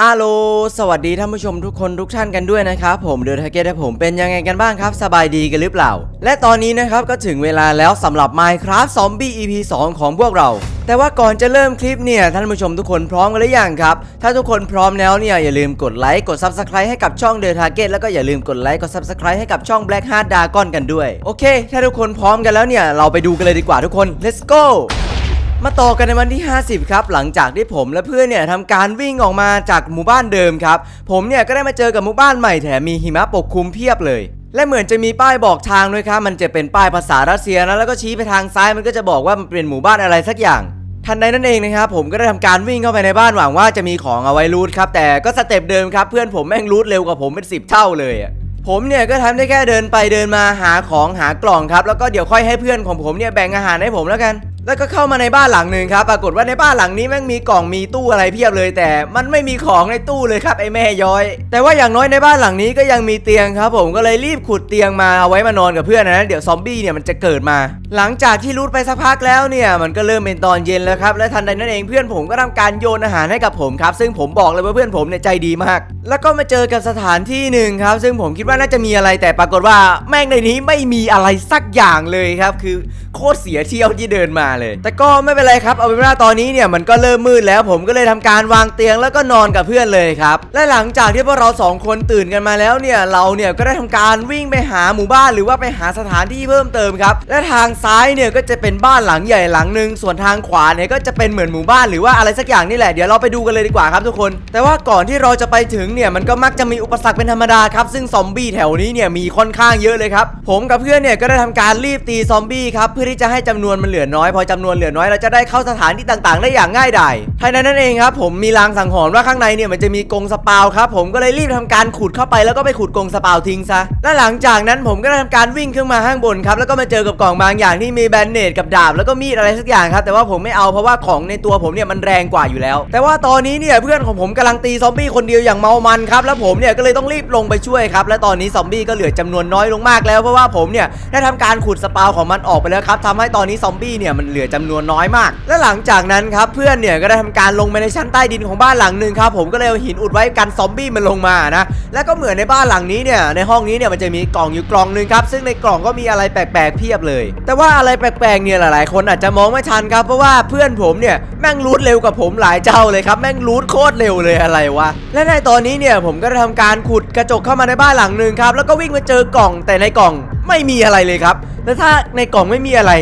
อาโลสวัสดีท่านผู้ชมทุกคนทุกท่านกันด้วยนะครับผมเดอะทาเกตผมเป็นยังไงกันบ้างครับ สบายดีกันหรือเปล่า และตอนนี้นะครับก็ถึงเวลาแล้วสำหรับ Minecraft Zombie EP 2 ของพวกเรา แต่ว่าก่อนจะเริ่มคลิปเนี่ย ท่านผู้ชมทุกคนพร้อมกันหรือยังครับ ถ้าทุกคนพร้อมแล้วเนี่ย อย่าลืมกดไลค์กด Subscribe ให้กับช่องเดอะทาเกตแล้วก็อย่าลืมกดไลค์กด Subscribe ให้กับช่อง Black Heart Dragon กันด้วยโอเค ถ้าทุกคนพร้อมกันแล้วเนี่ยเราไปดูกันเลยดีกว่าทุกคน let's go มาต่อกันในวันที่ 50 ครับ หลังจากที่ผมและเพื่อนเนี่ยทำการวิ่งออกมาจากหมู่บ้านเดิมครับ ผมเนี่ยก็ได้มาเจอกับหมู่บ้านใหม่แถมมีหิมะปกคลุมเพียบเลย และเหมือนจะมีป้ายบอกทางด้วยครับ มันจะเป็นป้ายภาษารัสเซียนะแล้วก็ชี้ไปทางซ้ายมันก็จะบอกว่ามันเป็นหมู่บ้านอะไรสักอย่างทันใดนั่นเองนะครับผมก็ได้ทำการวิ่งเข้าไปในบ้านหวังว่าจะมีของเอาไว้รูทครับแต่ก็สเต็ปเดิมครับเพื่อนผมแม่งรูทเร็วกว่าผมเป็น 10 เท่าเลยผมเนี่ยก็ทำได้แค่เดินไปเดินมาหาของหากล่องครับ แล้วก็เดี๋ยวค่อยให้เพื่อนของผมเนี่ยแบ่งอาหารให้ผมแล้วกัน แล้วก็เข้ามาในบ้านหลังหนึ่งครับปรากฏว่าในบ้านหลังนี้แม่งมีกล่องมีตู้อะไรเพียบเลย แต่มันไม่มีของในตู้เลยครับไอ้แม่ย้อย แต่ว่าอย่างน้อยในบ้านหลังนี้ก็ยังมีเตียงครับ ผมก็เลยรีบขุดเตียงมาเอาไว้มานอนกับเพื่อนนะเดี๋ยวซอมบี้เนี่ยมันจะเกิดมา หลังจากที่รูดไปสักพักแล้วเนี่ยมันก็เริ่มเป็นตอนเย็นแล้วครับและทันใดนั้นเองเพื่อนผมก็ทำการโยนอาหารให้กับผมครับ ซึ่งผมบอกเลยว่าเพื่อนผมเนี่ยใจดีมาก แล้วก็มาเจอกับสถานที่หนึ่งครับ ซึ่งผมคิดว่าน่าจะมีอะไรแต่ปรากฏว่าแม่งในนี้ไม่มีอะไรสักอย่างเลยครับ คือ โคตรเสียเที่ยวที่เดินมาเลย แต่ก็ไม่เป็นไรครับเอาเป็นว่าตอนนี้เนี่ยมันก็เริ่มมืดแล้ว ผมก็เลยทำการวางเตียงแล้วก็นอนกับเพื่อนเลยครับและหลังจากที่พวกเราสองคนตื่นกันมาแล้วเนี่ยเราเนี่ยก็ได้ทำการวิ่งไปหาหมู่บ้านหรือว่าไปหาสถานที่เพิ่มเติมครับและทางซ้ายเนี่ยก็จะเป็นบ้านหลังใหญ่หลังหนึ่งส่วนทางขวาเนี่ยก็จะเป็นเหมือนหมู่บ้านหรือว่าอะไรสักอย่างนี่แหละเดี๋ยวเราไปดูกันเลยดีกว่าครับทุกคน แต่ว่าก่อนที่เราจะไปถึงเนี่ยมันก็มักจะมีอุปสรรคเป็นธรรมดาครับซึ่งซอมบี้แถวนี้เนี่ยมีค่อนข้างเยอะเลยครับผมกับเพื่อนเนี่ยก็ได้ทำการรีบตีซอมบี้ครับเพื่อที่จะให้จำนวนมันเหลือน้อย พอจำนวนเหลือน้อยเราจะได้เข้าสถานที่ต่างๆ ได้อย่างง่ายดายภายในนั้นเองครับผมมีลางสังหรณ์ว่าข้างในเนี่ยมันจะมีกรงสปาวครับผมก็เลยรีบทำการขุดเข้าไปแล้วก็ไปขุดกรงสปาวทิ้งซะและหลังจากนั้นผมก็ได้ทำการวิ่งขึ้นมาข้างบนครับแล้วก็มาเจอกับกล่องบางอย่างที่มีแบนเนตกับดาบแล้วก็มีดอะไรสักอย่างครับแต่ว่าผมไม่เอาเพราะว่าของในตัวผมเนี่ยมันแรงกว่าอยู่แล้ว แต่ว่าตอนนี้เนี่ยเพื่อนของผมกำลังตีซอมบี้คนเดียวอย่างเมามันครับแล้วผมเนี่ยก็เลยต้องรีบลงไปช่วยครับและตอนนี้ซอมบี้ก็เหลือจำนวนน้อยลงมากแล้วเพราะว่าผมเนี่ยได้ทำการขุดสปาวของมันออกไปแล้วครับทำให้ตอนนี้ซอมบี้เนี่ยมันเหลือจำนวนน้อยมาก และหลังจากนั้นครับเพื่อนเนี่ยก็ได้ทำการลงไปในชั้นใต้ดินของบ้านหลังหนึ่งครับผมก็เลยเอาหินอุดไว้กันซอมบี้มันลงมานะแล้วก็เหมือนในบ้านหลังนี้เนี่ยในห้องนี้เนี่ยมันจะมีกล่องอยู่กล่องหนึ่งครับซึ่งในกล่องก็มีอะไรแปลกๆเพียบเลย แต่ว่าอะไรแปลกๆเนี่ยหลายๆ คนอาจจะมองไม่ทันครับเพราะว่าเพื่อนผมเนี่ยแม่งรูดเร็วกว่าผมหลายเจ้าเลยครับแม่งรูดโคตรเร็วเลยอะไรวะและในตอนนี้เนี่ยผมก็ได้ทำการขุดกระจกเข้ามาในบ้านหลังหนึ่งครับแล้วก็วิ่งมาเจอกล่องแต่ในกล่อง ไม่มีอะไรเลยครับ แล้วถ้าในกล่องไม่มีอะไร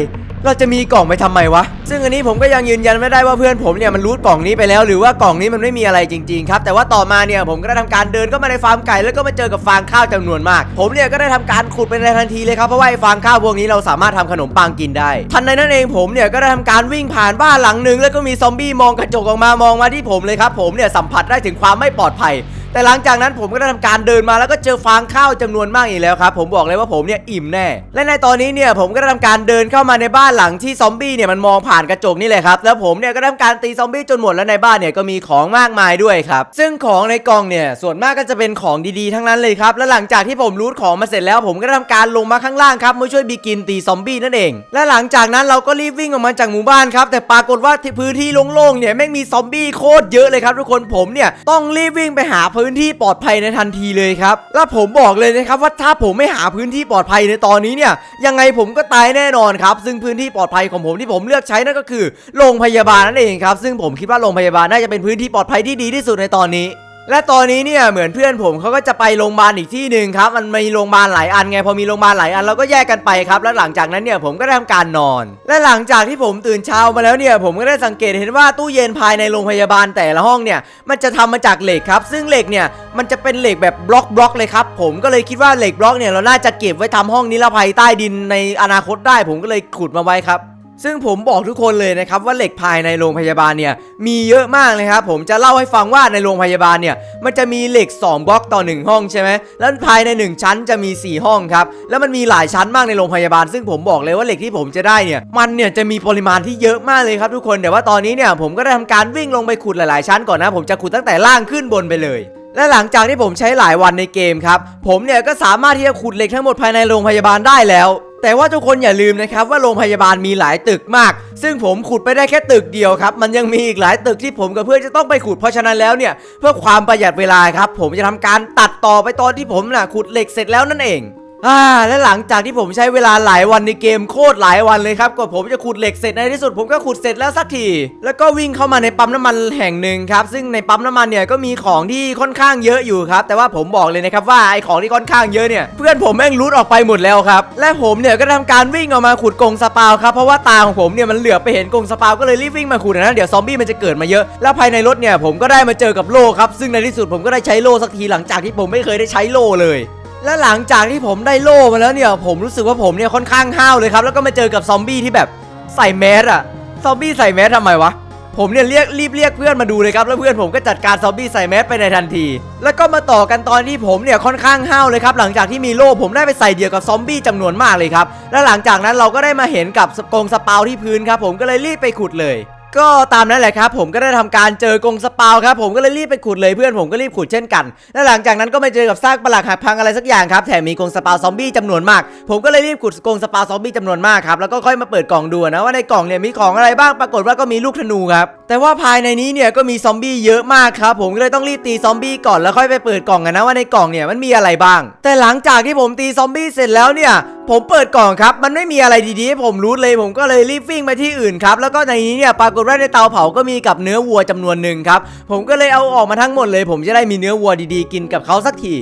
เราจะมีกล่องไปทำไมวะ ซึ่งอันนี้ผมก็ยังยืนยันไม่ได้ว่าเพื่อนผมเนี่ยมันรูดกล่องนี้ไปแล้ว หรือว่ากล่องนี้มันไม่มีอะไรจริงๆครับ แต่ว่าต่อมาเนี่ยผมก็ได้ทำการเดินเข้ามาในฟาร์มไก่แล้วก็มาเจอกับฟางข้าวจำนวนมาก ผมเนี่ยก็ได้ทำการขุดไปในทันทีเลยครับเพราะว่าไอ้ฟางข้าวพวกนี้เราสามารถทำขนมปังกินได้ ทันใดนั้นเองผมเนี่ยก็ได้ทำการวิ่งผ่านบ้านหลังหนึ่งแล้วก็มีซอมบี้มองกระจกออกมามองมาที่ผมเลยครับผมเนี่ยสัมผัสได้ถึงความไม่ปลอดภัย แต่หลังจากนั้นผมก็ได้ทำการเดินมาแล้วก็เจอฟางข้าวจำนวนมากอีกแล้วครับผมบอกเลยว่าผมเนี่ยอิ่มแน่ และในตอนนี้เนี่ยผมก็ได้ทำการเดินเข้ามาในบ้านหลังที่ซอมบี้เนี่ยมันมองผ่านกระจกนี่แหละครับแล้วผมเนี่ยก็ได้ทำการตีซอมบี้จนหมดแล้วในบ้านเนี่ยก็มีของมากมายด้วยครับซึ่งของในกล่องเนี่ยส่วนมากก็จะเป็นของดีๆทั้งนั้นเลยครับและหลังจากที่ผมรูทของมาเสร็จแล้ว ผมก็ได้ทำการลงมาข้างล่างครับมาช่วยบีกินตีซอมบี้นั่นเอง และหลังจากนั้นเราก็รีบวิ่งออกมาจากหมู่บ้านครับแต่ปรากฏว่าที่พื้นที่โล่งๆเนี่ยแม่งมีซอมบี้โคตรเยอะเลยครับทุกคนผมเนี่ยต้องรีบวิ่งไปหาพืื้นที่ปลอดภัยในทันทีเลยครับ และผมบอกเลยนะครับว่าถ้าผมไม่หาพื้นที่ปลอดภัยในตอนนี้เนี่ย ยังไงผมก็ตายแน่นอนครับ ซึ่งพื้นที่ปลอดภัยของผมที่ผมเลือกใช้นั่นก็คือโรงพยาบาลนั่นเองครับ ซึ่งผมคิดว่าโรงพยาบาลน่าจะเป็นพื้นที่ปลอดภัยที่ดีที่สุดในตอนนี้ และตอนนี้เนี่ยเหมือนเพื่อนผมเขาก็จะไปโรงพยาบาลอีกที่หนึ่งครับ มันมีโรงพยาบาลหลายอันไงพอมีโรงพยาบาลหลายอันเราก็แยกกันไปครับ แล้วหลังจากนั้นเนี่ยผมก็ได้ทำการนอน และหลังจากที่ผมตื่นเช้ามาแล้วเนี่ยผมก็ได้สังเกตเห็นว่าตู้เย็นภายในโรงพยาบาลแต่ละห้องเนี่ยมันจะทำมาจากเหล็กครับ ซึ่งเหล็กเนี่ยมันจะเป็นเหล็กแบบบล็อกบล็อกเลยครับผมก็เลยคิดว่าเหล็กบล็อกเนี่ยเราน่าจะเก็บไว้ทำห้องนิรภัยใต้ดินในอนาคตได้ ผมก็เลยขุดมาไว้ครับ ซึ่งผมบอกทุกคนเลยนะครับว่าเหล็กภายในโรงพยาบาลเนี่ยมีเยอะมากเลยครับผมจะเล่าให้ฟังว่าในโรงพยาบาลเนี่ยมันจะมีเหล็ก 2 บล็อกต่อ 1 ห้องใช่ไหมแล้วภายใน 1 ชั้นจะมี 4 ห้องครับแล้วมันมีหลายชั้นมากในโรงพยาบาล ซึ่งผมบอกเลยว่าเหล็กที่ผมจะได้เนี่ยมันเนี่ยจะมีปริมาณที่เยอะมากเลยครับทุกคนแต่ว่าตอนนี้เนี่ยผมก็ได้ทำการวิ่งลงไปขุดหลายๆ ชั้นก่อนนะ ผมจะขุดตั้งแต่ล่างขึ้นบนไปเลยและหลังจากที่ผมใช้หลายวันในเกมครับ ผมเนี่ยก็สามารถที่จะขุดเหล็กทั้งหมดภายในโรงพยาบาลได้แล้ว แต่ว่าทุกคนอย่าลืมนะครับว่าโรงพยาบาลมีหลายตึกมาก ซึ่งผมขุดไปได้แค่ตึกเดียวครับมันยังมีอีกหลายตึกที่ผมกับเพื่อนจะต้องไปขุดเพราะฉะนั้นแล้วเนี่ยเพื่อความประหยัดเวลาครับผมจะทำการตัดต่อไปตอนที่ผมน่ะขุดเหล็กเสร็จแล้วนั่นเอง อ่าและหลังจากที่ผมใช้เวลาหลายวันในเกมโคตรหลายวันเลยครับกว่าผมจะขุดเหล็กเสร็จในที่สุดผมก็ขุดเสร็จแล้วสักทีแล้วก็วิ่งเข้ามาในปั๊มน้ำมันแห่งหนึ่งครับซึ่งในปั๊มน้ำมันเนี่ยก็มีของที่ค่อนข้างเยอะอยู่ครับแต่ว่าผมบอกเลยนะครับว่าไอของที่ค่อนข้างเยอะเนี่ยเพื่อนผมแม่งรูดออกไปหมดแล้วครับและผมเนี่ยก็ทำการวิ่งออกมาขุดกงสปาวครับเพราะว่าตาของผมเนี่ยมันเหลือบไปเห็นกงสปาวก็เลยรีบวิ่งมาขุดนะเดี๋ยวซอมบี้มันจะเกิดมาเยอะแล้วภายในรถเนี่ยผมก็ได้มาเจอกับโล่ครับซึ่งในที่สุดผมก็ได้ใช้โล่สักทีหลังจากที่ผมไม่เคยได้ใช้โล่เลย และหลังจากที่ผมได้โล่มาแล้วเนี่ย ผมรู้สึกว่าผมเนี่ยค่อนข้างห้าวเลยครับ แล้วก็มาเจอกับซอมบี้ที่แบบใส่แมสอะซอมบี้ใส่แมสทำไมวะผมเนี่ยเรียกรีบเรียกเพื่อนมาดูเลยครับแล้วเพื่อนผมก็จัดการซอมบี้ใส่แมสไปในทันที แล้วก็มาต่อกันตอนที่ผมเนี่ยค่อนข้างห้าวเลยครับหลังจากที่มีโล่ผมได้ไปใส่เดียวกับซอมบี้จำนวนมากเลยครับและหลังจากนั้นเราก็ได้มาเห็นกับกรงสปาวที่พื้นครับผมก็เลยรีบไปขุดเลย ก็ตามนั้นแหละครับผมก็ได้ทำการเจอกงสปาวครับผมก็เลยรีบไปขุดเลยเพื่อนผมก็รีบขุดเช่นกัน และหลังจากนั้นก็ไปเจอกับซากปลักหักพังอะไรสักอย่างครับแถมมีกงสปาวซอมบี้จำนวนมาก ผมก็เลยรีบขุดกงสปาวซอมบี้จำนวนมากครับแล้วก็ค่อยมาเปิดกล่องดูนะว่าในกล่องเนี่ยมีของอะไรบ้างปรากฏว่าก็มีลูกธนูครับแต่ว่าภายในนี้เนี่ยก็มีซอมบี้เยอะมากครับผมก็เลยต้องรีบตีซอมบี้ก่อนแล้วค่อยไปเปิดกล่องกันนะว่าในกล่องเนี่ยมันมีอะไรบ้าง แต่หลังจากที่ผมตีซอมบี้เสร็จแล้วเนี่ยผมเปิดกล่องครับมันไม่มีอะไรดีๆให้ผมรู้เลย ผมก็เลยรีบวิ่งไปที่อื่นครับแล้วก็ในนี้เนี่ยปรากฏว่าในเตาเผาก็มีกับเนื้อวัวจำนวนหนึ่งครับ ผมก็เลยเอาออกมาทั้งหมดเลย ผมจะได้มีเนื้อวัวดีๆ กินกับเขาสักที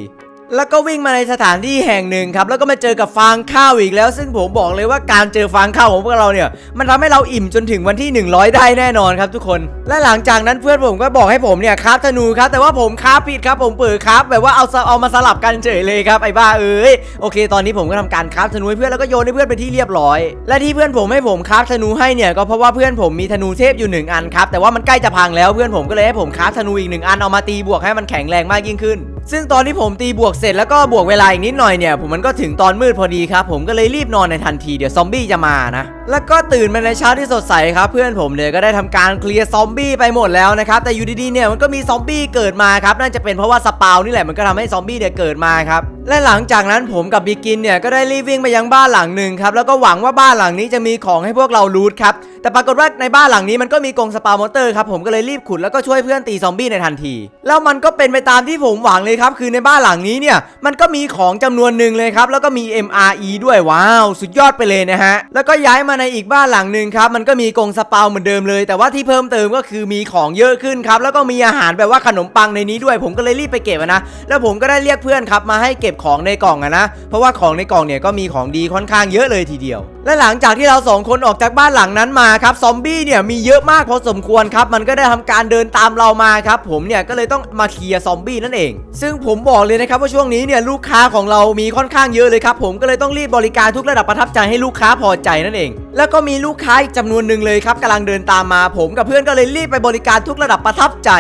แล้วก็วิ่งมาในสถานที่แห่งหนึ่งครับแล้วก็มาเจอกับฟางข้าวอีกแล้ว ซึ่งผมบอกเลยว่าการเจอฟางข้าวของพวกเราเนี่ย มันทำให้เราอิ่มจนถึงวันที่ 100 ได้แน่นอนครับทุกคน และหลังจากนั้นเพื่อนผมก็บอกให้ผมเนี่ยคราฟธนูครับแต่ว่าผมคราฟผิดครับผมเปิดคราฟแบบว่าเอาเอามาสลับกันเฉยเลยครับไอ้บ้าเอ้ยโอเค ตอนนี้ผมก็ทำการคราฟธนูให้เพื่อนแล้วก็โยนให้เพื่อนไปที่เรียบร้อย และที่เพื่อนผมให้ผมคราฟธนูให้เนี่ยก็เพราะว่าเพื่อนผมมีธนูเทพอยู่หนึ่งอันครับแต่ว่ามันใกล้จะพังแล้วเพื่อนผมก็เลยให้ผมคราฟธนูอีกหนึ่งอันเอามาตีบวกให้มันแข็งแรงมากยิ่งขึ้น ซึ่งตอนที่ผมตีบวกเสร็จแล้วก็บวกเวลาอีกนิดหน่อยเนี่ย ผมมันก็ถึงตอนมืดพอดีครับ ผมก็เลยรีบนอนในทันทีเดี๋ยวซอมบี้จะมานะ แล้วก็ตื่นมาในเช้าที่สดใสครับ เพื่อนผมเนี่ยก็ได้ทำการเคลียร์ซอมบี้ไปหมดแล้วนะครับแต่อยู่ดีๆเนี่ยมันก็มีซอมบี้เกิดมาครับน่าจะเป็นเพราะว่าสปาวนี่แหละมันก็ทำให้ซอมบี้เนี่ยเกิดมาครับ และหลังจากนั้นผมกับบิกินเนี่ยก็ได้รีบวิ่งไปยังบ้านหลังหนึ่งครับแล้วก็หวังว่าบ้านหลังนี้จะมีของให้พวกเรารูทครับแต่ปรากฏว่าในบ้านหลังนี้มันก็มีกรงสปาวมเตอร์ครับผมก็เลยรีบขุดแล้วก็ช่วยเพื่อนตีซอมบี้ในทันที แล้วมันก็เป็นไปตามที่ผมหวังเลยครับ คือในบ้านหลังนี้เนี่ยมันก็มีของจำนวนหนึ่งเลยครับแล้วก็มี MRE ด้วยว้าวสุดยอดไปเลยนะฮะแล้วก็ย้ายมาในอีกบ้านหลังหนึ่งครับมันก็มีกรงสปาเหมือนเดิมเลย แต่ว่าที่เพิ่มเติมก็คือมีของเยอะขึ้นครับแล้วก็มีอาหารแบบว่าขนมปังในนี้ด้วย ผมก็เลยรีบไปเก็บนะแล้วผมก็ได้เรียกเพื่อนครับมาให้เก็บของในกล่องอะนะ เพราะว่าของในกล่องเนี่ยก็มีของดีค่อนข้างเยอะเลยทีเดียวและหลังจากที่เราสองคนออกจากบ้านหลังนั้นมาครับซอมบี้เนี่ยมีเยอะมากพอสมควรครับ มันก็ได้ทำการเดินตามเรามาครับ ผมเนี่ยก็เลยต้องมาเคลียร์ซอมบี้นั่นเอง ซึ่งผมบอกเลยนะครับว่าช่วงนี้เนี่ยลูกค้าของเรามีค่อนข้างเยอะเลยครับ ผมก็เลยต้องรีบบริการทุกระดับประทับใจให้ลูกค้าพอใจนั่นเอง แล้วก็มีลูกค้าอีกจำนวนหนึ่งเลยครับกำลังเดินตามมา ผมกับเพื่อนก็เลยรีบไปบริการทุกระดับประทับใจ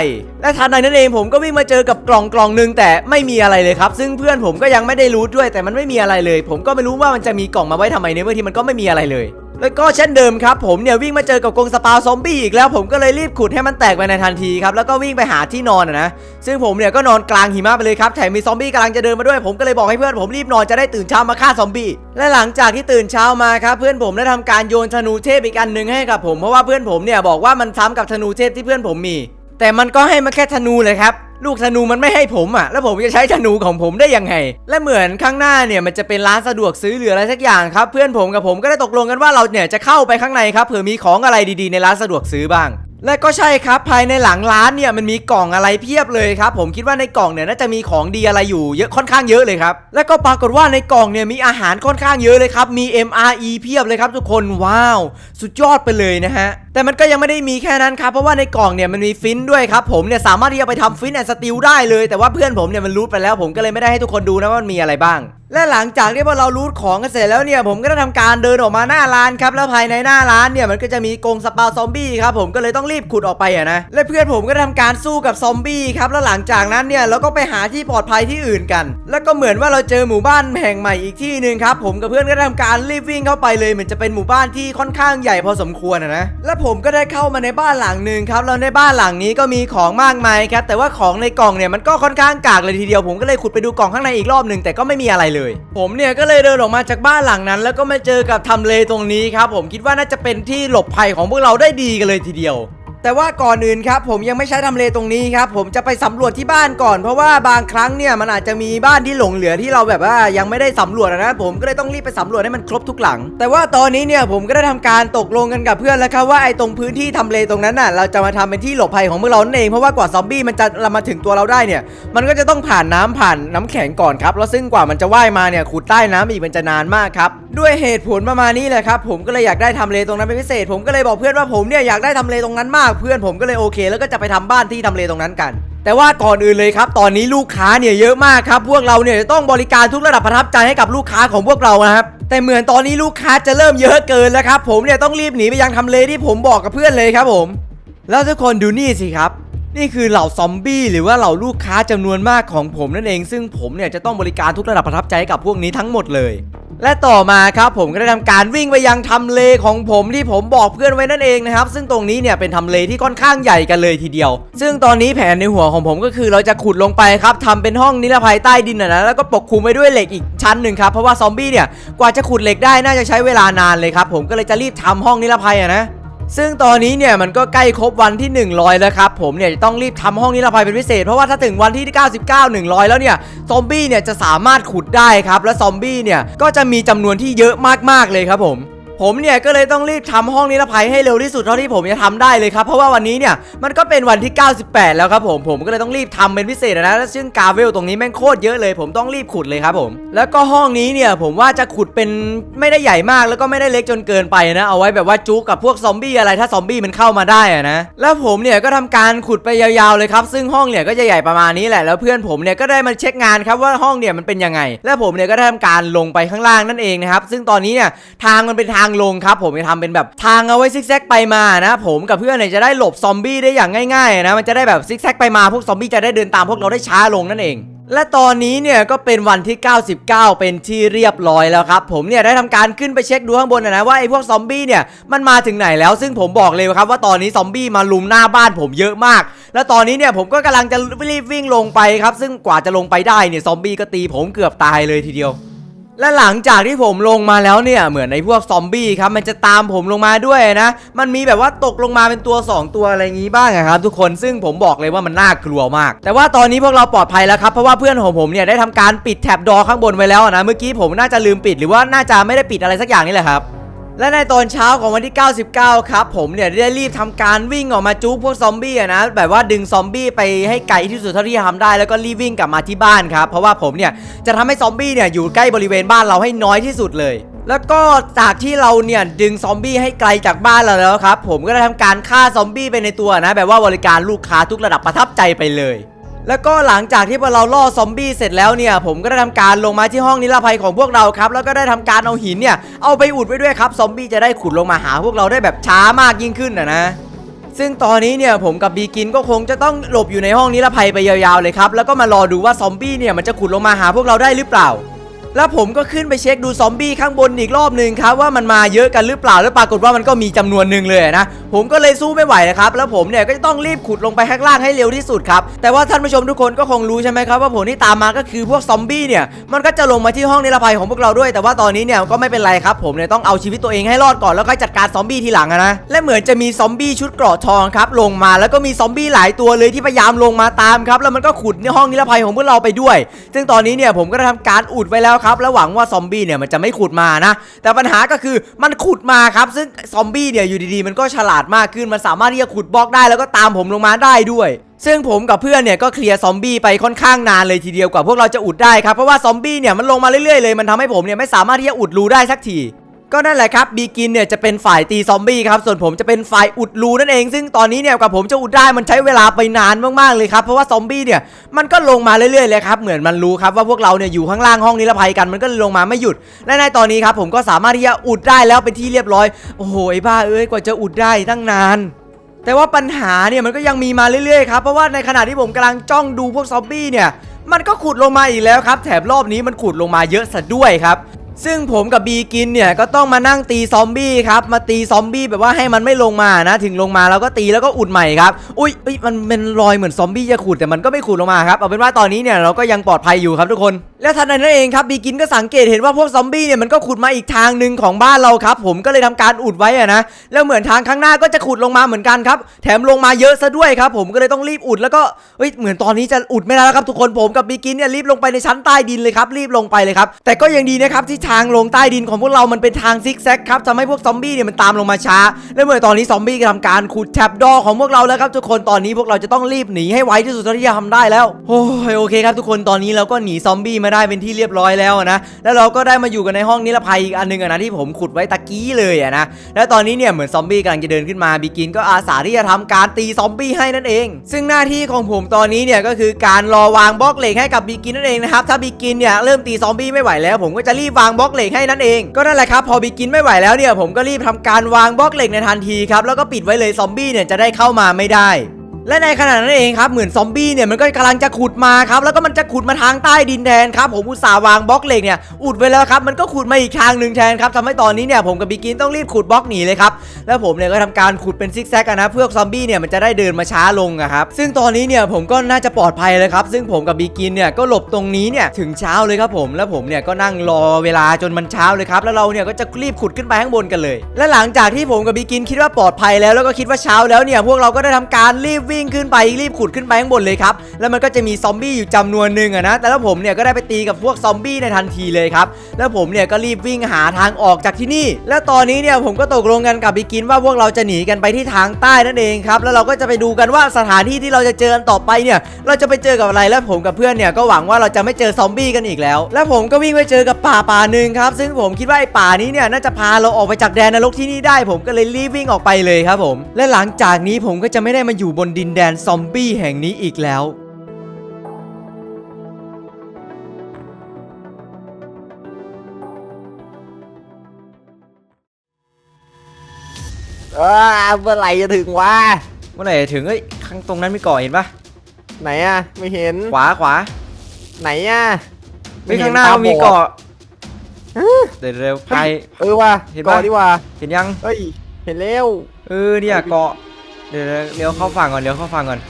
และทันใดนั้นเองผมก็วิ่งมาเจอกับกล่องกล่องหนึ่งแต่ไม่มีอะไรเลยครับ ซึ่งเพื่อนผมก็ยังไม่ได้รู้ด้วยแต่มันไม่มีอะไรเลย ผมก็ไม่รู้ว่ามันจะมีกล่องมาไว้ทำไมในเมื่อที่มันก็ไม่มีอะไรเลย แล้วก็เช่นเดิมครับผมเนี่ยวิ่งมาเจอกับกรงสปาวซอมบี้อีกแล้วผมก็เลยรีบขุดให้มันแตกไปในทันทีครับแล้วก็วิ่งไปหาที่นอนนะซึ่งผมเนี่ยก็นอนกลางหิมะไปเลยครับแถมมีซอมบี้กำลังจะเดินมาด้วยผมก็เลยบอกให้เพื่อนผมรีบนอนจะได้ตื่นเช้ามาฆ่าซอมบี้และหลังจากที่ตื่นเช้ามาครับเพื่อนผมได้ทำการโยนธนูเทพอีกอันหนึ่งให้กับผมเพราะว่าเพื่อนผมเนี่ยบอกว่ามันซ้ำกับธนูเทพที่เพื่อนผมมี แต่มันก็ให้มาแค่ธนูเลยครับลูกธนูมันไม่ให้ผมอะ แล้วผมจะใช้ธนูของผมได้ยังไง และเหมือนข้างหน้าเนี่ยมันจะเป็นร้านสะดวกซื้อหรืออะไรสักอย่างครับ เพื่อนผมกับผมก็ได้ตกลงกันว่าเราเนี่ยจะเข้าไปข้างในครับเผื่อมีของอะไรดีๆในร้านสะดวกซื้อบ้าง และก็ใช่ครับภายในหลังร้านเนี่ยมันมีกล่องอะไรเพียบเลยครับผมคิดว่าในกล่องเนี่ยน่าจะมีของดีอะไรอยู่เยอะค่อนข้างเยอะเลยครับและก็ปรากฏว่าในกล่องเนี่ยมีอาหารค่อนข้างเยอะเลยครับมี MRE เพียบเลยครับทุกคนว้าว สุดยอดไปเลยนะฮะแต่มันก็ยังไม่ได้มีแค่นั้นครับเพราะว่าในกล่องเนี่ยมันมีฟินด้วยครับผมเนี่ยสามารถที่จะไปทำฟินแอนด์สติลได้เลย แต่ว่าเพื่อนผมเนี่ยมันรู้ไปแล้วผมก็เลยไม่ได้ให้ทุกคนดูนะว่ามันมีอะไรบ้าง และหลังจากที่พอเรารูทของกันเสร็จแล้วเนี่ยผมก็ได้ทำการเดินออกมาหน้าร้านครับแล้วภายในหน้าร้านเนี่ยมันก็จะมีกรงสปาซอมบี้ครับผมก็เลยต้องรีบขุดออกไปอะนะและเพื่อนผมก็ทำการสู้กับซอมบี้ครับแล้วหลังจากนั้นเนี่ยเราก็ไปหาที่ปลอดภัยที่อื่นกัน แล้วก็เหมือนว่าเราเจอหมู่บ้านแห่งใหม่อีกที่หนึ่งครับผมกับเพื่อนก็ทำการรีบวิ่งเข้าไปเลยเหมือนจะเป็นหมู่บ้านที่ค่อนข้างใหญ่พอสมควรนะ และผมก็ได้เข้ามาในบ้านหลังหนึ่งครับแล้วในบ้านหลังนี้ก็มีของมากมายครับแต่ว่าของในกล่องเนี่ยมันก็ค่อนข้างกากเลยทีเดียวผมก็เลยขุดไปดูกล่องข้างในอีกรอบหนึ่งแต่ก็ไม่มีอะไรเลยผมเนี่ยก็เลยเดินออกมาจากบ้านหลังนั้น แล้วก็มาเจอกับทำเลตรงนี้ครับผมคิดว่าน่าจะเป็นที่หลบภัยของพวกเราได้ดีกันเลยทีเดียว แต่ว่าก่อนอื่นครับผมยังไม่ใช้ทำเลตรงนี้ครับผมจะไปสำรวจที่บ้านก่อน เพราะว่าบางครั้งเนี่ยมันอาจจะมีบ้านที่หลงเหลือที่เราแบบว่ายังไม่ได้สำรวจอะนะผมก็เลยต้องรีบไปสำรวจให้มันครบทุกหลัง แต่ว่าตอนนี้เนี่ยผมก็ได้ทำการตกลงกันกับเพื่อนแล้วครับว่าไอ้ตรงพื้นที่ทำเลตรงนั้นน่ะเราจะมาทำเป็นที่หลบภัยของพวกเราเองเพราะว่ากว่าซอมบี้มันจะมาถึงตัวเราได้เนี่ย มันก็จะต้องผ่านน้ำผ่านน้ำแข็งก่อนครับแล้วซึ่งกว่ามันจะว่ายมาเนี่ยขุดใต้น้ำอีกมันจะนานมากครับด้วยเหตุผลประมาณนี้แหละครับผมก็เลยอยากได้ทำเลตรงนั้นเป็นพิเศษ ผมก็เลยบอกเพื่อนว่าผมเนี่ยอยากได้ทำเลตรงนั้นมากเพื่อนผมก็เลยโอเค แล้วก็จะไปทำบ้านที่ทำเลตรงนั้นกัน แต่ว่าก่อนอื่นเลยครับ ตอนนี้ลูกค้าเนี่ยเยอะมากครับพวกเราเนี่ยจะต้องบริการทุกระดับประทับใจให้กับลูกค้าของพวกเรานะครับแต่เหมือนตอนนี้ลูกค้าจะเริ่มเยอะเกินแล้วครับผมเนี่ยต้องรีบหนีไปยังทำเลที่ผมบอกกับเพื่อนเลยครับผม แล้วทุกคนดูนี่สิครับนี่คือเหล่าซอมบี้หรือว่าเหล่าลูกค้าจำนวนมากของผมนั่นเอง ซึ่งผมเนี่ยจะต้องบริการทุกระดับประทับใจให้กับพวกนี้ทั้งหมดเลย และต่อมาครับผมก็ได้ทำการวิ่งไปยังทำเลของผมที่ผมบอกเพื่อนไว้นั่นเองนะครับ ซึ่งตรงนี้เนี่ยเป็นทำเลที่ค่อนข้างใหญ่กันเลยทีเดียว ซึ่งตอนนี้แผนในหัวของผมก็คือเราจะขุดลงไปครับทำเป็นห้องนิรภัยใต้ดินนะนะแล้วก็ปกคลุมไปด้วยเหล็กอีกชั้นหนึ่งครับเพราะว่าซอมบี้เนี่ยกว่าจะขุดเหล็กได้น่าจะใช้เวลานานเลยครับผมก็เลยจะรีบทำห้องนิรภัยอะนะ ซึ่งตอนนี้เนี่ยมันก็ใกล้ครบวันที่ 100 แล้วครับผมเนี่ยจะต้องรีบทำห้องนิรภัยเป็นพิเศษ เพราะว่าถ้าถึงวันที่ 99 100 แล้วเนี่ยซอมบี้เนี่ยจะสามารถขุดได้ครับและซอมบี้เนี่ยก็จะมีจำนวนที่เยอะมากๆเลยครับผม ผมเนี่ยก็เลยต้องรีบทำห้องนิรภัยให้เร็วที่สุดเท่าที่ผมจะทำได้เลยครับ เพราะว่าวันนี้เนี่ยมันก็เป็นวันที่ 98 แล้วครับผมผมก็เลยต้องรีบทำเป็นพิเศษนะแล้วซึ่งกาเวลตรงนี้แม่งโคตรเยอะเลย ผมต้องรีบขุดเลยครับผม แล้วก็ห้องนี้เนี่ยผมว่าจะขุดเป็นไม่ได้ใหญ่มากแล้วก็ไม่ได้เล็กจนเกินไปนะ เอาไว้แบบว่าจุกกับพวกซอมบี้อะไรถ้าซอมบี้มันเข้ามาได้อะนะแล้วผมเนี่ยก็ทำการขุดไปยาวๆเลยครับ ซึ่งห้องเนี่ยก็จะใหญ่ประมาณนี้แหละแล้วเพื่อนผมเนี่ยก็ได้มาเช็คงานครับว่าห้องเนี่ยมันเป็นยังไง แล้วผมเนี่ยก็ได้ทำการลงไปข้างล่างนั่นเองนะครับซึ่งตอนนี้เนี่ยทางมันเป็นทางลงครับผมจะทำเป็นแบบทางเอาไว้ซิกแซกไปมานะผมกับเพื่อนเนี่ยจะได้หลบซอมบี้ได้อย่างง่ายๆนะมันจะได้แบบซิกแซกไปมาพวกซอมบี้จะได้เดินตามพวกเราได้ช้าลงนั่นเองและตอนนี้เนี่ยก็เป็นวันที่ 99 เป็นที่เรียบร้อยแล้วครับ ผมเนี่ยได้ทำการขึ้นไปเช็คดูข้างบนนะว่าไอ้พวกซอมบี้เนี่ยมันมาถึงไหนแล้วซึ่งผมบอกเลยครับว่าตอนนี้ซอมบี้มาลุมหน้าบ้านผมเยอะมาก แล้วตอนนี้เนี่ยผมก็กำลังจะรีบวิ่งลงไปครับซึ่งกว่าจะลงไปได้เนี่ยซอมบี้ก็ตีผมเกือบตายเลยทีเดียว และหลังจากที่ผมลงมาแล้วเนี่ยเหมือนในพวกซอมบี้ครับมันจะตามผมลงมาด้วยนะ มันมีแบบว่าตกลงมาเป็นตัว 2 ตัวอะไรอย่างงี้บ้างครับ ทุกคนซึ่งผมบอกเลยว่ามันน่ากลัวมาก แต่ว่าตอนนี้พวกเราปลอดภัยแล้วครับเพราะว่าเพื่อนของผมเนี่ยได้ทำการปิดแท็บดอข้างบนไว้แล้วนะเมื่อกี้ผมน่าจะลืมปิดหรือว่าน่าจะไม่ได้ปิดอะไรสักอย่างนี่แหละครับ และในตอนเช้าของวันที่ 99 ครับ ผมเนี่ยได้รีบทำการวิ่งออกมาจู๊พวกซอมบี้นะแบบว่าดึงซอมบี้ไปให้ไกลที่สุดเท่าที่จะทำได้ แล้วก็รีบวิ่งกลับมาที่บ้านครับ เพราะว่าผมเนี่ยจะทำให้ซอมบี้เนี่ยอยู่ใกล้บริเวณบ้านเราให้น้อยที่สุดเลยแล้วก็จากที่เราเนี่ยดึงซอมบี้ให้ไกลจากบ้านเราแล้วครับ ผมก็ได้ทำการฆ่าซอมบี้ไปในตัวนะ แบบว่าบริการลูกค้าทุกระดับประทับใจไปเลย แล้วก็หลังจากที่พวกเราล่อซอมบี้เสร็จแล้วเนี่ยผมก็ได้ทำการลงมาที่ห้องนิรภัยของพวกเราครับแล้วก็ได้ทำการเอาหินเนี่ยเอาไปอุดไว้ด้วยครับซอมบี้จะได้ขุดลงมาหาพวกเราได้แบบช้ามากยิ่งขึ้นนะนะซึ่งตอนนี้เนี่ยผมกับบีกินก็คงจะต้องหลบอยู่ในห้องนิรภัยไปยาวๆเลยครับแล้วก็มารอดูว่าซอมบี้เนี่ยมันจะขุดลงมาหาพวกเราได้หรือเปล่า แล้วผมก็ขึ้นไปเช็คดูซอมบี้ข้างบนอีกรอบหนึ่งครับว่ามันมาเยอะกันหรือเปล่าแล้วปรากฏว่ามันก็มีจำนวนหนึ่งเลยนะผมก็เลยสู้ไม่ไหวนะครับแล้วผมเนี่ยก็จะต้องรีบขุดลงไปข้างล่างให้เร็วที่สุดครับแต่ว่าท่านผู้ชมทุกคนก็คงรู้ใช่ไหมครับว่าผลที่ตามมาก็คือพวกซอมบี้เนี่ยมันก็จะลงมาที่ห้องนิรภัยของพวกเราด้วย แต่ว่าตอนนี้เนี่ยก็ไม่เป็นไรครับผมเนี่ยต้องเอาชีวิตตัวเองให้รอดก่อนแล้วค่อยจัดการซอมบี้ทีหลังนะและเหมือนจะมีซอมบี้ชุดเกราะทองครับลงมาแล้วก็มีซอมบี้หลายตัวเลยที่พยายามลงมาตามครับแล้วมันก็ขุดในห้องนิรภัยของพวกเราไปด้วย ซึ่งตอนนี้เนี่ยผมก็ได้ทำการอุดไว้แล้วครับและหวังว่าซอมบี้เนี่ยมันจะไม่ขุดมานะ แต่ปัญหาก็คือมันขุดมาครับ ซึ่งซอมบี้เนี่ยอยู่ดีๆ มันก็ฉลาดมากขึ้นมันสามารถที่จะขุดบล็อกได้แล้วก็ตามผมลงมาได้ด้วยซึ่งผมกับเพื่อนเนี่ยก็เคลียร์ซอมบี้ไปค่อนข้างนานเลยทีเดียวกว่าพวกเราจะอุดได้ครับเพราะว่าซอมบี้เนี่ยมันลงมาเรื่อยๆเลยมันทำให้ผมเนี่ยไม่สามารถที่จะอุดรูได้สักที ก็นั่นแหละครับบีกินเนี่ยจะเป็นฝ่ายตีซอมบี้ครับส่วนผมจะเป็นฝ่ายอุดรูนั่นเองซึ่งตอนนี้เนี่ยกว่าผมจะอุดได้มันใช้เวลาไปนานมากๆเลยครับเพราะว่าซอมบี้เนี่ยมันก็ลงมาเรื่อยๆเลยครับเหมือนมันรู้ครับว่าพวกเราเนี่ยอยู่ข้างล่างห้องนิรภัยกันมันก็ลงมาไม่หยุด และในตอนนี้ครับผมก็สามารถที่จะอุดได้แล้วเป็นที่เรียบร้อยโอ้โหไอ้บ้าเอ้ยกว่าจะอุดได้ตั้งนานแต่ว่าปัญหาเนี่ยมันก็ยังมีมาเรื่อยๆครับเพราะว่าในขณะที่ผมกำลังจ้องดูพวกซอมบี้เนี่ยมันก็ขุดลงมาอีกแล้วครับ แถบรอบนี้มันขุดลงมาเยอะซะด้วยครับ ซึ่งผมกับบีกินเนี่ยก็ต้องมานั่งตีซอมบี้ครับมาตีซอมบี้แบบว่าให้มันไม่ลงมานะ ถึงลงมาเราก็ตีแล้วก็อุดใหม่ครับอุ้ยเอ้ยมันเป็นรอยเหมือนซอมบี้จะขุดแต่มันก็ไม่ขุดลงมาครับเอาเป็นว่าตอนนี้เนี่ยเราก็ยังปลอดภัยอยู่ครับทุกคน และทันใดนั้นเองครับบีกินก็สังเกตเห็นว่าพวกซอมบี้เนี่ยมันก็ขุดมาอีกทางหนึ่งของบ้านเราครับ ผมก็เลยทำการอุดไว้อะนะแล้วเหมือนทางข้างหน้าก็จะขุดลงมาเหมือนกันครับ แถมลงมาเยอะซะด้วยครับ ผมก็เลยต้องรีบอุดแล้วก็เฮ้ยเหมือนตอนนี้จะอุดไม่ได้แล้วครับทุกคนผมกับบีกินเนี่ยรีบลงไปในชั้นใต้ดินเลยครับรีบลงไปเลยครับแต่ก็ยังดีนะครับที่ทางลงใต้ดินของพวกเรามันเป็นทางซิกแซกครับทำให้พวกซอมบี้เนี่ยมันตามลงมาช้า และเมื่อตอนนี้ซอมบี้ก็ทำการขุดแท็บดอของพวกเราแล้วครับทุกคนตอนนี้พวกเราจะต้องรีบหนีให้ไวที่สุดเท่าที่จะทำได้แล้วโอ้ยโอเคครับทุกคนตอนนี้เราก็หนีซอมบี้มาได้เป็นที่เรียบร้อยแล้วนะ แล้วเราก็ได้มาอยู่กันในห้องนิรภัยอีกอันหนึงนะที่ผมขุดไว้ตะกี้เลยนะ แล้วตอนนี้เนี่ยเหมือนซอมบี้กำลังจะเดินขึ้นมาบีกินก็อาสาที่จะทำการตีซอมบี้ให้นั่นเอง ซึ่งหน้าที่ของผมตอนนี้เนี่ยก็คือการรอวางบล็อกเหล็กให้กับบีกินนั่นเองนะครับ ถ้าบีกินเนี่ยเริ่มตีซอมบี้ไม่ไหวแล้ว ผมก็จะรีบวางบล็อกเหล็กให้นั่นเอง ก็นั่นแหละครับพอบีกินไม่ไหวแล้วเนี่ยผมก็รีบทำการวางบล็อกเหล็กในทันทีครับแล้วก็ปิดไว้เลยซอมบี้เนี่ยจะได้เข้ามาไม่ได้ และในขณะนั้นเองครับเหมือนซอมบี้เนี่ยมันก็กำลังจะขุดมาครับแล้วก็มันจะขุดมาทางใต้ดินแทนครับผมอุตส่าห์วางบล็อกเหล็กเนี่ยอุดไว้แล้วครับมันก็ขุดมาอีกทางหนึ่งแทนครับทำให้ตอนนี้เนี่ยผมกับบิกินต้องรีบขุดบล็อกหนีเลยครับ แล้วผมเนี่ยก็ทำการขุดเป็นซิกแซกนะเพื่อซอมบี้เนี่ยมันจะได้เดินมาช้าลงอะครับซึ่งตอนนี้เนี่ยผมก็น่าจะปลอดภัยเลยครับ ซึ่งผมกับบิกินเนี่ยก็หลบตรงนี้เนี่ยถึงเช้าเลยครับผมแล้วผมเนี่ยก็นั่งรอเวลาจนมันเช้าเลยครับแล้วเราเนี่ยก็จะรีบขุดขึ้นไปข้างบนกันเลย และหลังจากที่ผมกับบิกินคิดว่าปลอดภัยแล้วแล้วก็คิดว่าเช้าแล้วเนี่ยพวกเราก็ได้ทำการรีบวิ่งขึ้นไปรีบขุดขึ้นไปข้างบนเลยครับแล้วมันก็จะมีซอมบี้อยู่จำนวนหนึ่งอะนะแต่แล้วผมเนี่ยก็ได้ไปตีกับพวกซอมบี้ในทันทีเลยครับแล้วผมเนี่ยก็รีบวิ่งหาทางออกจากที่นี่ และตอนนี้เนี่ยผมก็ตกลงกันกับบิกินว่าพวกเราจะหนีกันไปที่ทางใต้นั่นเองครับแล้วเราก็จะไปดูกันว่าสถานที่ที่เราจะเจอกันต่อไปเนี่ย เราจะไปเจอกับอะไรแล้วผมกับเพื่อนเนี่ยก็หวังว่าเราจะไม่เจอซอมบี้กันอีกแล้ว แล้วผมก็วิ่งไปเจอกับป่าป่าหนึ่งครับซึ่งผมคิดว่าไอ้ป่านี้เนี่ยน่าจะพาเราออกไปจากแดนนรกที่นี่ได้ ผมก็เลยรีบวิ่งออกไปเลยครับผม และหลังจากนี้ผมก็จะไม่ได้มาอยู่บนดินแดนซอมบี้แห่งนี้อีกแล้ว เออเมื่อไหร่จะถึงวะเมื่อไหร่จะถึงเอ้ยข้างตรงนั้นมีเกาะเห็นปะไหนอะไม่เห็นขวาขวาไหนอะเฮ้ยข้างหน้าก็มีเกาะเดี๋ยวเร็วไปเออว่ะเห็นปะเกาะดีกว่าเห็นยังเฮ้ยเห็นแล้วเออเนี่ยเกาะเดี๋ยวเลี้ยวเข้าฝั่งก่อนเลี้ยวเข้าฝั่งก่อน